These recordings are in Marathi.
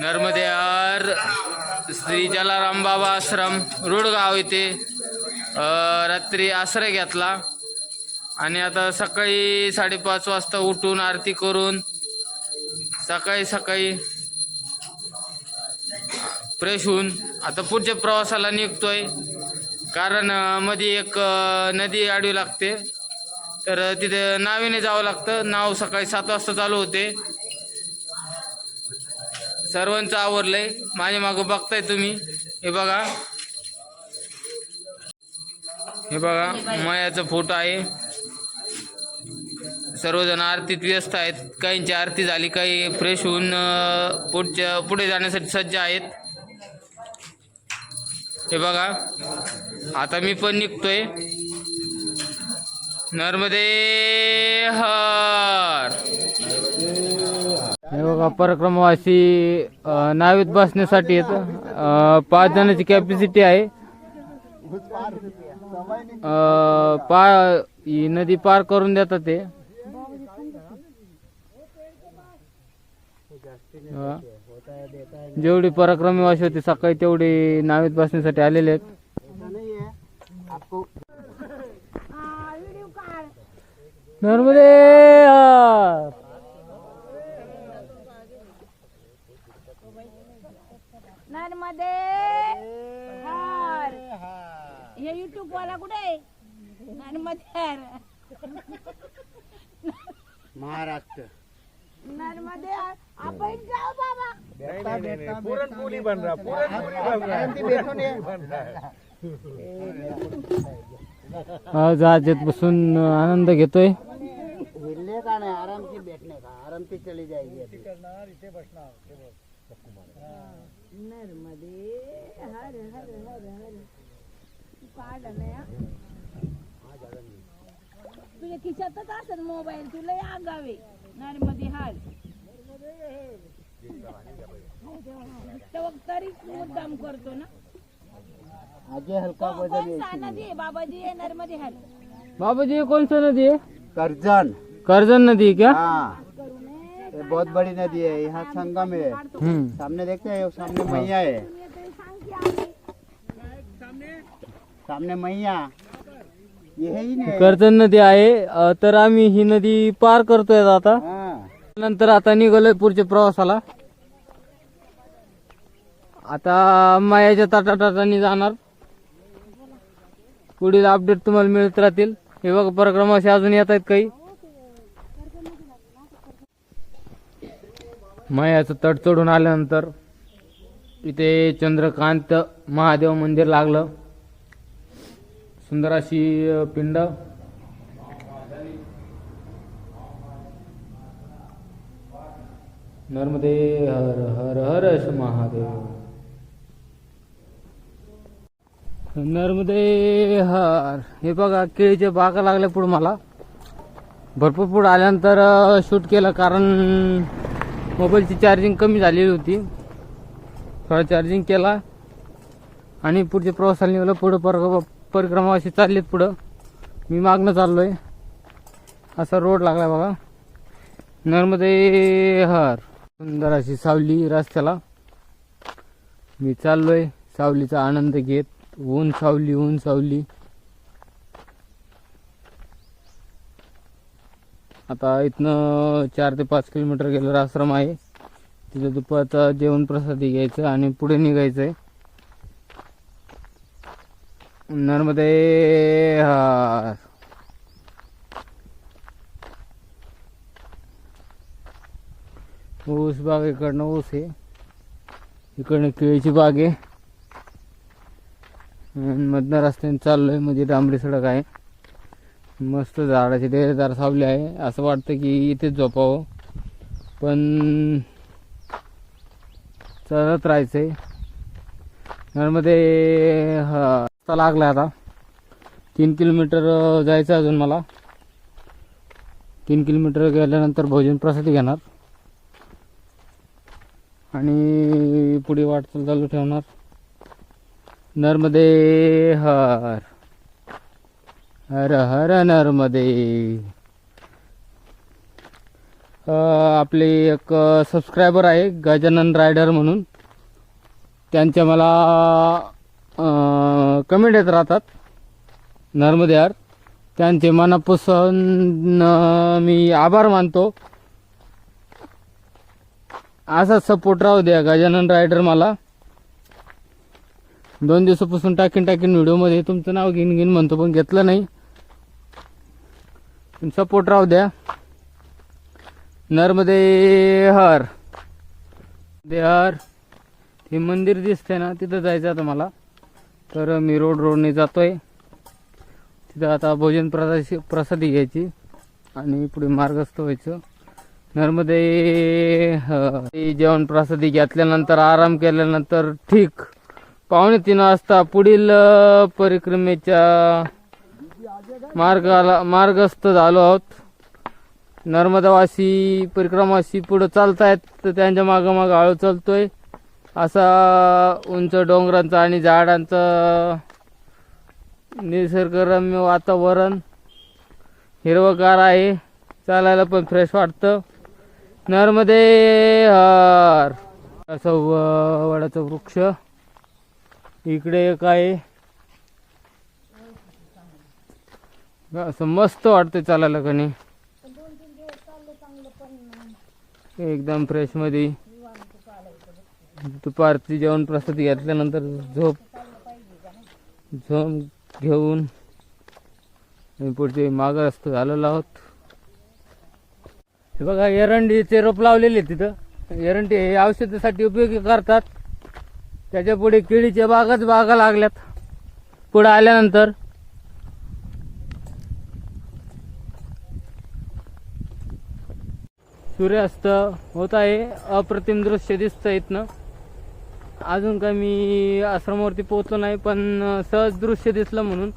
नर्मदे आर श्री जलाराम बाबा आश्रम रुडगाव इथे रात्री आश्रय घेतला. आणि आता सकाळी साडेपाच वाजता उठून आरती करून सकाळी सकाळी फ्रेश होऊन आता पुढच्या प्रवासाला निघतोय. कारण मध्ये एक नदी आडवी लागते. तर तिथे नावेने जावं लागतं. नाव सकाळी सात वाजता चालू होते. सर्वांचं आवरलंय. माझ्या मागं बघताय तुम्ही. हे बघा. हे बघा मयाचा फोटो आहे. सर्वजण आरतीत व्यस्त आहेत. काहींची आरती झाली काही फ्रेश होऊन पुढच्या पुढे जाण्यासाठी सज्ज आहेत. हे बघा. आता मी पण निघतोय. नर्मदे हर! बघा परिक्रमावासी नावेत बसण्यासाठी येत. पाच जणांची कॅपॅसिटी आहे. पा ही नदी पार करून देतात ते. जेवढी पराक्रमीवासी होती सकाळी तेवढी नावेत बसण्यासाठी आलेले आहेत. नर्मदे हार. हे युट्यूब वाला कुठे आहे? नर्मदे हार. महाराष्ट्र. नर्मदे हार. आपण जाऊ बाबा. पुरणपोळी बन रहा पुरणपोळी बन रहा आज आजेत बसून आनंद घेतोय. हिलने का? नहीं आराम से बैठने का आराम से चली जाएगी अभी नर्मदे हर हर हर हर। काढ. तुझ्या खिशातच असेल मोबाईल तुला या गावे नर्मदे हार. तेव्हा तरी मुद्दाम करतो ना. हल्का कौन वजन कौन सा नदी आहे बाबाजी आहे नर्मदे हार. बाबाजी सा नदी है करजन. करजन नदी है क्या हाँ. ये बहुत बड़ी नदी है यहाँ संगम है। हम्म। सामने देखते हैं सामने मैया है। सामने मैया। ये है ही नहीं। कर्जन नदी आहे अ, तर आम्ही ही नदी पार करतोय आता. हाँ। नंतर आता निघालोय पुढच्या प्रवासाला. आता मायाच्या ताटाटाटानी जाणार. पुढील अपडेट तुम्हाला मिळत राहतील. हे बघा परिक्रमाशी अजून येत आहेत काही. मयाचं तट चढून आल्यानंतर इथे चंद्रकांत महादेव मंदिर लागलं. सुंदर अशी पिंड. नर्मदे हर हर हर महादेव. नर्मदे हर. हे बघा केळीचे बागा लागल्या पुढे मला. भरपूर पुढे आल्यानंतर शूट केलं कारण मोबाईलची चार्जिंग कमी झालेली होती. थोडा चार्जिंग केला. आणि पुढच्या प्रवासाला निघालं. पुढं पर परिक्रमा अशी चाललीत पुढं. मी मागणं आहे असा रोड लागला बघा. नर्मदे हर. सुंदर अशी सावली रस्त्याला. मी चाललोय. सावलीचा आनंद घेत. ऊन सावली ऊन सावली. आता इथनं चार ते पाच किलोमीटर गेल्यावर आश्रम आहे. तिथं दुपारचा जेवण प्रसादी घ्यायचं आणि पुढे निघायचंय. नर्मदे हर ऊस बाग इकडनं ऊस आहे. इकडनं केळीची बाग आहे. मधनं रस्त्याने चाललोय म्हणजे डांबरी सडक आहे. मस्त झाडाची डेरेदार सावली आहे. असं वाटतं की इथेच झोपावं. पण चालत आहे नर्मदे हा रस्ता लागला आता. तीन किलोमीटर जायचं अजून मला. तीन किलोमीटर गेल्यानंतर भोजन प्रसादी घेणार. आणि पुढे वाटचाल चालू ठेवणार. नर्मदे हर. हर हर नर्मदे. आपले एक सबस्क्रायबर आहे गजानन रायडर म्हणून. त्यांच्या मला कमेंट येत राहतात. नर्मदे यार. त्यांचे मनापासून मी आभार मानतो. असाच सपोर्ट राहू द्या गजानन रायडर मला. दोन दिवसापासून टाकीन टाकीन व्हिडिओमध्ये. तुमचं नाव घेईन घेईन म्हणतो पण घेतलं नाही. सपोर्ट राहू द्या. नर्मदे हर दे हर हे मंदिर दिसतंय ना तिथं जायचं आता मला. तर मी रोड रोडने जातोय. तिथं आता भोजन प्रसादी प्रसादी घ्यायची. आणि पुढे मार्गस्थ व्हायचं. नर्मदे हर. जेवण प्रसादी घेतल्यानंतर आराम केल्यानंतर ठीक. पावणे तीन वाजता पुढील परिक्रमेच्या मार्गाला मार्गस्थ झालो आहोत. नर्मदावासी परिक्रमाशी पुढं आहेत तर त्यांच्या मागोमाग आळू चालतोय. असा उंच डोंगरांचा आणि झाडांचा निसर्गरम्य वातावरण हिरवगार आहे. चालायला पण फ्रेश वाटतं. नर्मदे हर. असं व- वडाचं वृक्ष. इकडे एक आहे. असं मस्त वाटतं चालायला कणी एकदम फ्रेशमध्ये. दुपारची जेवण प्रसाद घेतल्यानंतर झोप झोप घेऊन पुढचे माग असतो झालेलो आहोत. हे बघा एरंडीचे रोप लावलेले तिथं. एरंडी हे औषधासाठी उपयोगी करतात. त्याच्या पुढे केळीच्या बागाच बागा लागल्यात. पुढे आल्यानंतर सूर्यास्त होत आहे. अप्रतिम दृश्य दिसतं इथनं. अजून काय मी आश्रमावरती पोहोचलो नाही पण सहज दृश्य दिसलं म्हणून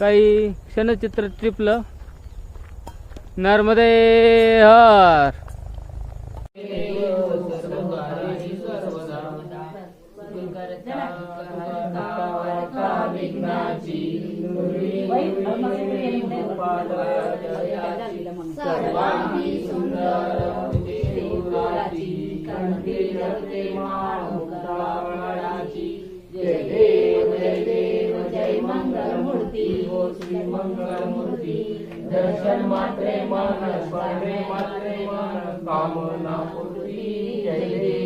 काही क्षणचित्र ट्रिपलं. नर्मदे हर! विघ्नाची सर्वांगी दर्शन मात्रे मन स्मरणे मात्रे मन कामना पूर्वी जय देव।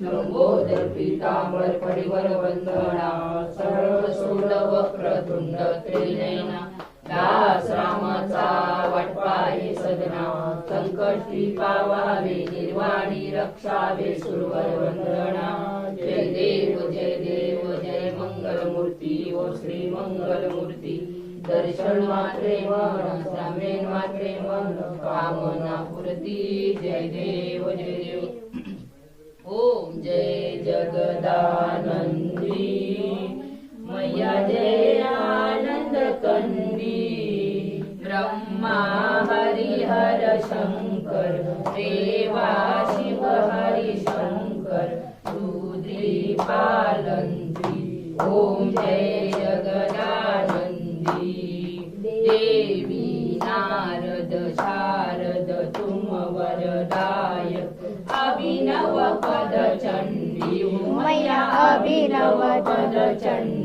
लंबोदर पीतांबर परिवर वंदना सरळ सोड वक्रतुंड त्रिनयना दास रामाचा वाटपाई सदना संकट पावावे निर्वाणी रक्षावे सुरवर वंदना जय देव जय देव जय मंगल मूर्ती ओ श्री मंगल मूर्ती दर्शन मात्रे मन श्रामेन मात्रे मन कामना पूर्ती जय देव जय देव। ओम जय जगदानन्दी नवचन्द्र